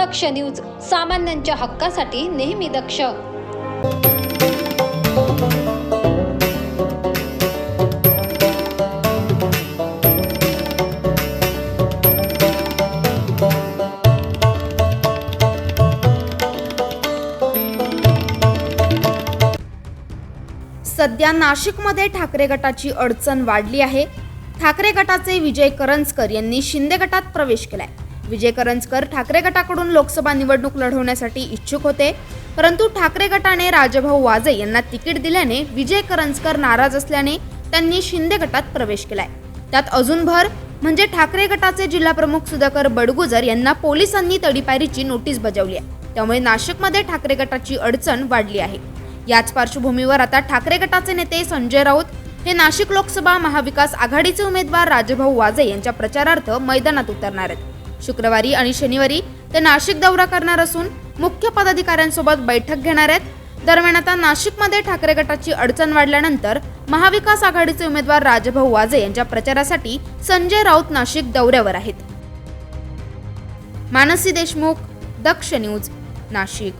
दक्ष news सामान्यांच्या हक्कासाठी नेहमी दक्ष. सध्या नाशिकमध्ये ठाकरे गटाची अडचण वाढली आहे. ठाकरे गटाचे विजय करंजकर यांनी शिंदे गटात प्रवेश केलाय. विजय करंजकर ठाकरे गटाकडून लोकसभा निवडणूक लढवण्यासाठी इच्छुक होते. परंतु ठाकरे गटाने राजभाऊ वाजे यांना तिकीट दिल्याने विजय करंजकर नाराज असल्याने त्यांनी शिंदे गटात प्रवेश केलाय. त्यात अजून भर म्हणजे ठाकरे गटाचे जिल्हाप्रमुख सुधाकर बडगुजर यांना पोलिसांनी तडीपारीची नोटीस बजावली आहे. त्यामुळे नाशिकमध्ये ठाकरे गटाची अडचण वाढली आहे. याच पार्श्वभूमीवर आता ठाकरे गटाचे नेते संजय राऊत हे नाशिक लोकसभा महाविकास आघाडीचे उमेदवार राजभाऊ वाजे यांच्या प्रचारार्थ मैदानात उतरणार आहेत. शुक्रवारी आणि शनिवारी ते नाशिक दौरा करणार असून मुख्य पदाधिकाऱ्यांसोबत बैठक घेणार आहेत. दरम्यान आता नाशिकमध्ये ठाकरे गटाची अडचण वाढल्यानंतर महाविकास आघाडीचे उमेदवार राजभाऊ वाजे यांच्या प्रचारासाठी संजय राऊत नाशिक दौऱ्यावर आहेत. मानसी देशमुख दक्ष न्यूज नाशिक.